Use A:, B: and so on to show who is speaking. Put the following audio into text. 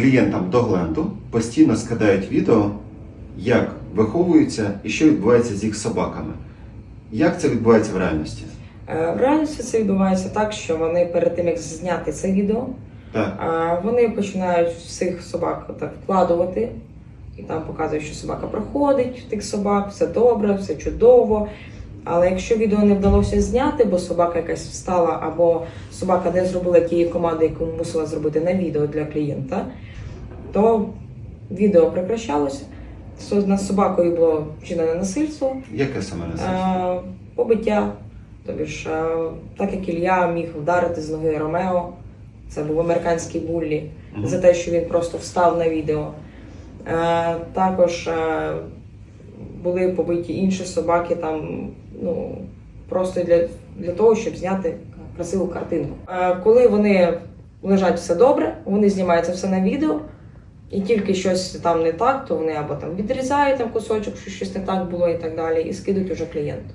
A: клієнтам до Гленду постійно скидають відео, як виховуються і що відбувається з їх собаками. Як це відбувається в реальності?
B: Е, В реальності це відбувається так, що вони перед тим як зняти це відео,
A: Так.
B: вони починають всіх собак так вкладувати. І там показують, що собака проходить тих собак, все добре, все чудово. Але якщо відео не вдалося зняти, бо собака якась встала, або собака не зробила тієї команди, яку мусила зробити на відео для клієнта, то відео прекращалося. Над собакою було вчинене насильство,
A: Яке саме насильство?
B: Е, побиття. Тобі ж, так як Ілля міг вдарити з ноги Ромео, це був американський буллі,
A: Мгм.
B: за те, що він просто встав на відео. Е, також е, були побиті інші собаки там, ну, просто для, для того, щоб зняти красиву картинку. Е, коли вони лежать все добре, вони знімаються все на відео. І тільки щось там не так, то вони або там відрізають там кусочок, що щось не так було і так далі, і скидуть уже клієнту.